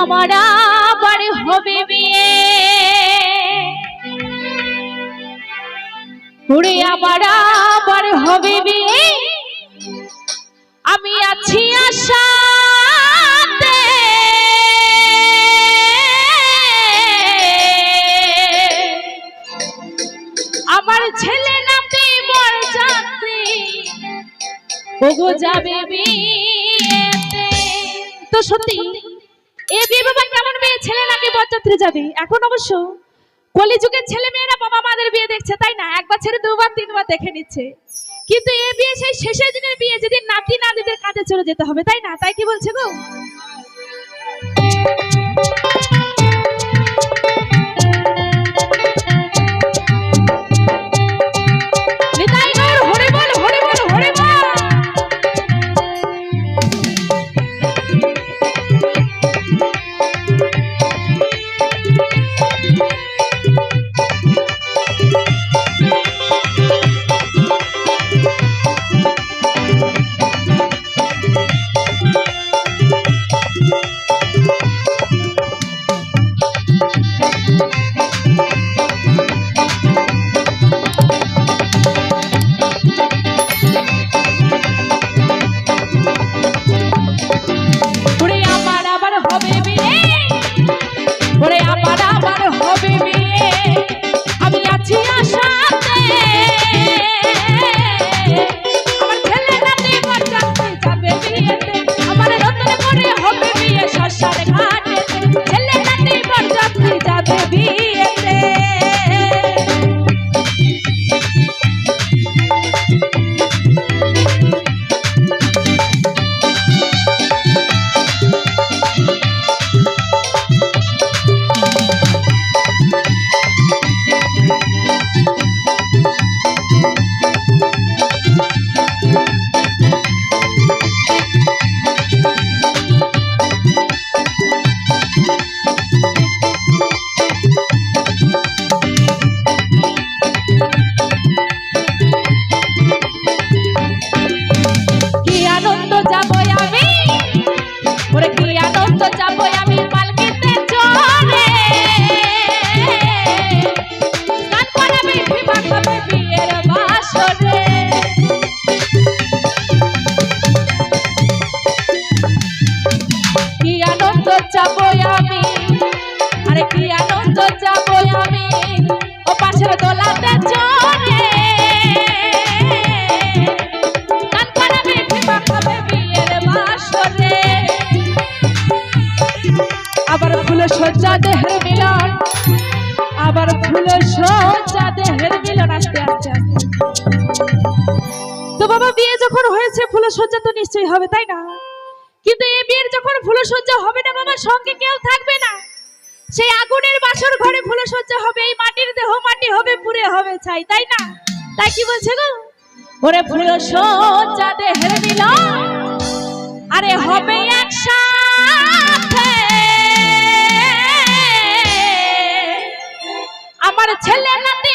আমার আবার হবে বিয়ে। ওরে আমার আবার হবে বিয়ে। আমি আছি আশাতে। আমার ছেলে নাতি বর যাত্রী ওগো যাবে বিয়েতে। তো সত্যি বিয়ে বাবা এখন অবশ্য কলিযুগের ছেলে মেয়েরা বাবা মাদের বিয়ে দেখছে, তাই না? একবার ছেড়ে দুবার, তিনবার দেখে নিচ্ছে। কিন্তু এ বিয়ে সেই শেষের দিনের বিয়ে কাজে চলে যেতে হবে, তাই না? তাই কি বলছে গো? তো বাবা, বিয়ে যখন হয়েছে, ফুল সজ্জা তো নিশ্চয়ই হবে, তাই না? কিন্তু এই বিয়ের যখন ফুল সজ্জা হবে না, বাবা, সঙ্গে কেউ থাকবে না। সেই আগুনের বাসর ঘরে ফুল সজ্জা হবে, এই দেহ মাটি হবে পুরে হবে ছাই, তাই না? তাই কি বলছে গো? ওরে পুরো সজ্জা দেহের দিল আরে হবে একসাথে। আমার ছেলে নাতি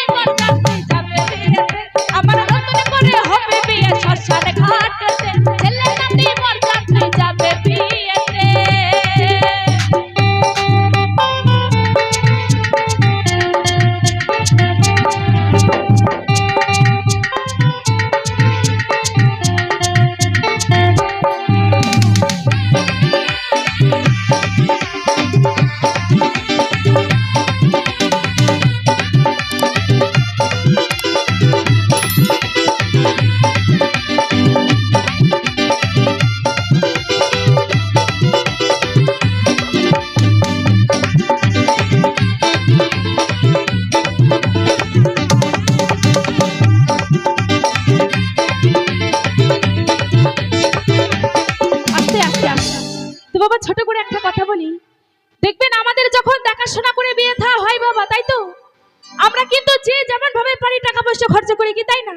পয়সা খরচ করি কি, তাই না?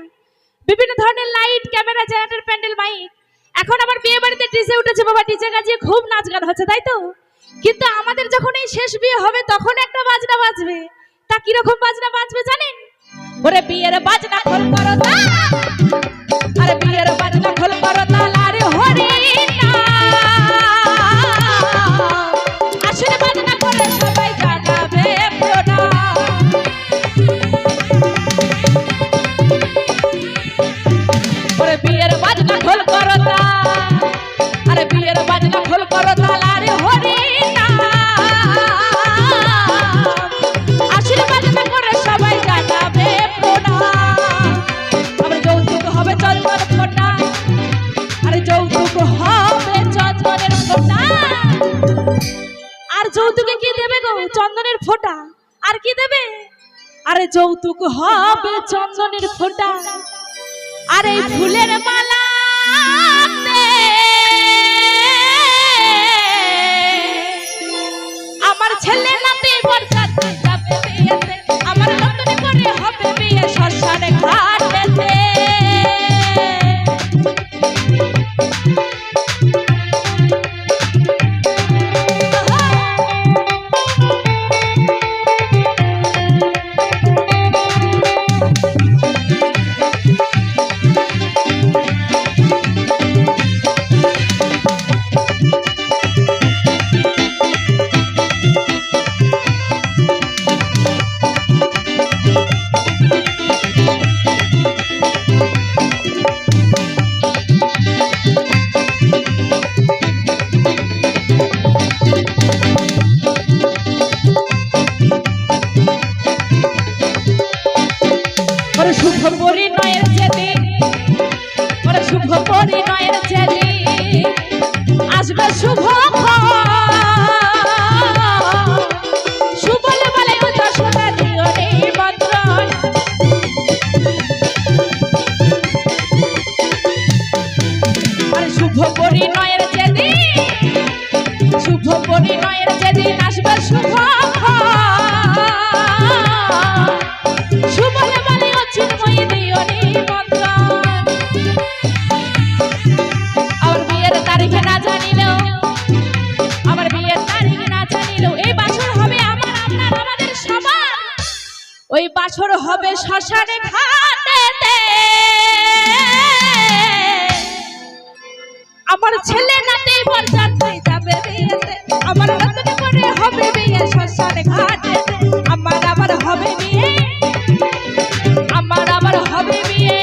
বিভিন্ন ধরনের light camera generator pandal mic এখন আবার বিয়ে বাড়িতে ডিজে উঠেছে বাবা ডিজে গাজিয়ে খুব নাচ গান হচ্ছে, তাই তো? কিন্তু আমাদের যখন এই শেষ বিয়ে হবে, তখন একটা বাজনা বাজবে। তা কীরকম বাজনা বাজবে জানেন? ওরে বিয়ের বাজনা খোল করো আরে বিয়ের বাজনা আর যৌতুকে কি দেবে গো? চন্দনের ফোঁটা। আর কি দেবে? আরে যৌতুক হবে চন্দনের ফোঁটা। আরে ফুলের মালা পরিণয়ের যেদিন শুভ পরিণয়ের যেদিন আসবে শুভ আমার ছেলে নাতেই বরযাত্রী যাবে বিয়েতে। আমার নতুন করে হবে বিয়ে শ্মশান ঘাটে। আমার আবার হবে বিয়ে। আমার আবার হবে বিয়ে।